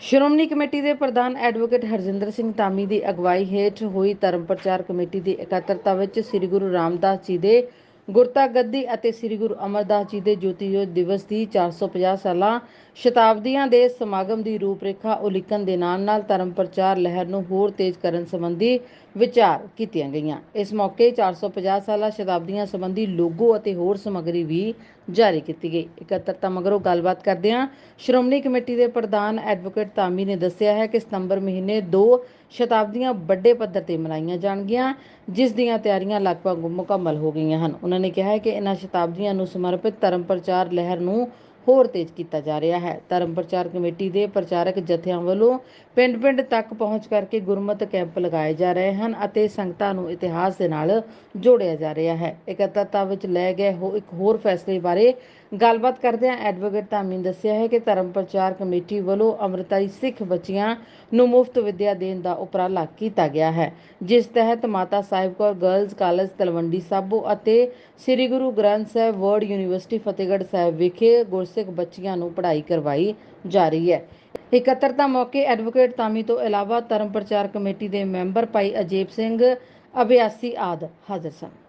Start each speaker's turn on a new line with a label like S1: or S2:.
S1: Shiromani committee ਦੇ ਪ੍ਰਧਾਨ advocate Harjinder Singh Dhami ਦੀ ਅਗਵਾਈ ਹੇਠ ਹੋਈ ਧਰਮ ਪ੍ਰਚਾਰ ਕਮੇਟੀ ਦੀ ਇਕੱਤਰਤਾ ਵਿੱਚ ਸ੍ਰੀ ਗੁਰੂ ਰਾਮਦਾਸ ਜੀ ਦੇ ਗੁਰਤਾ ਗੱਦੀ ਅਤੇ ਸ੍ਰੀ ਗੁਰੂ ਅਮਰਦਾਸ ਜੀ ਦੇ ਜੋਤੀ ਜੋਤ ਦਿਵਸ ਦੀ 450 ਸਾਲਾ ਸ਼ਤਾਬਦੀਆਂ ਦੇ ਸਮਾਗਮ ਦੀ ਰੂਪਰੇਖਾ ਉਲੀਕਣ ਦੇ ਨਾਲ ਨਾਲ ਧਰਮ ਪ੍ਰਚਾਰ ਲਹਿਰ ਨੂੰ ਹੋਰ ਤੇਜ਼ ਕਰਨ ਸੰਬੰਧੀ ਵਿਚਾਰ ਕੀਤੀਆਂ ਗਈਆਂ। ਇਸ ਮੌਕੇ 450 ਸਾਲਾ ਸ਼ਤਾਬਦੀਆਂ ਸੰਬੰਧੀ ਲੋਗੋ ਅਤੇ ਹੋਰ ਸਮੱਗਰੀ ਵੀ ਜਾਰੀ ਕੀਤੀ ਗਈ। ਇਕੱਤਰਤਾ ਮਗਰੋਂ ਗੱਲਬਾਤ ਕਰਦਿਆਂ ਸ਼੍ਰੋਮਣੀ ਕਮੇਟੀ ਦੇ ਪ੍ਰਧਾਨ ਐਡਵੋਕੇਟ ਧਾਮੀ ਨੇ ਦੱਸਿਆ ਹੈ ਕਿ ਸਤੰਬਰ ਮਹੀਨੇ ਦੋ ਸ਼ਤਾਬਦੀਆਂ ਵੱਡੇ ਪੱਧਰ ਤੇ ਮਨਾਈਆਂ ਜਾਣਗੀਆਂ, ਜਿਸ ਦੀਆਂ ਤਿਆਰੀਆਂ ਲਗਭਗ ਮੁਕੰਮਲ ਹੋ ਗਈਆਂ ਹਨ। ਉਹਨਾਂ ਨੇ ਕਿਹਾ ਹੈ ਕਿ ਇਹਨਾਂ ਸ਼ਤਾਬਦੀਆਂ ਨੂੰ ਸਮਰਪਿਤ ਧਰਮ ਪ੍ਰਚਾਰ ਲਹਿਰ ਨੂੰ ਹੋਰ ਤੇਜ਼ ਕੀਤਾ ਜਾ ਰਿਹਾ ਹੈ। ਧਰਮ ਪ੍ਰਚਾਰ ਕਮੇਟੀ ਦੇ ਪ੍ਰਚਾਰਕ ਜਥਿਆਂ ਵੱਲੋਂ ਪਿੰਡ-ਪਿੰਡ ਤੱਕ ਪਹੁੰਚ ਕਰਕੇ ਗੁਰਮਤ ਕੈਂਪ ਲਗਾਏ ਜਾ ਰਹੇ ਹਨ ਅਤੇ ਸੰਗਤਾਂ ਨੂੰ ਇਤਿਹਾਸ ਦੇ ਨਾਲ ਜੋੜਿਆ ਜਾ ਰਿਹਾ ਹੈ। ਇਕੱਤਰਤਾ ਵਿੱਚ ਲੈ ਗਏ ਹੋ ਇੱਕ ਹੋਰ ਫੈਸਲੇ ਬਾਰੇ ਗੱਲਬਾਤ ਕਰਦਿਆਂ ਐਡਵੋਕੇਟ ਧਾਮੀ ਨੇ ਦੱਸਿਆ ਹੈ ਕਿ ਧਰਮ ਪ੍ਰਚਾਰ ਕਮੇਟੀ ਵੱਲੋਂ ਅੰਮ੍ਰਿਤਾਈ ਸਿੱਖ ਬੱਚੀਆਂ ਨੂੰ ਮੁਫਤ ਵਿੱਦਿਆ ਦੇਣ ਦਾ ਉਪਰਾਲਾ ਕੀਤਾ ਗਿਆ ਹੈ। ਜਿਸ ਤਹਿਤ ਮਾਤਾ ਸਾਹਿਬ ਕੌਰ, ਗਰਲਜ਼ ਕਾਲਜ, ਤਲਵੰਡੀ ਸਾਬੋ ਅਤੇ ਸ੍ਰੀ ਗੁਰੂ ਗ੍ਰੰਥ ਸਾਹਿਬ ਵਰਡ ਯੂਨੀਵਰਸਿਟੀ, ਫਤਿਹਗੜ੍ਹ ਸਾਹਿਬ ਵਿਖੇ ਗੁਰ ਗੁਰਸਿੱਖ ਬੱਚੀਆਂ ਨੂੰ ਪੜ੍ਹਾਈ ਕਰਵਾਈ ਜਾ ਰਹੀ ਹੈ। ਇਕੱਤਰਤਾ ਮੌਕੇ ਐਡਵੋਕੇਟ ਤਾਮੀ ਤੋਂ ਇਲਾਵਾ ਧਰਮ ਪ੍ਰਚਾਰ ਕਮੇਟੀ ਦੇ ਮੈਂਬਰ ਭਾਈ ਅਜੇਬ ਸਿੰਘ ਅਭਿਆਸੀ ਆਦਿ ਹਾਜ਼ਰ ਸਨ।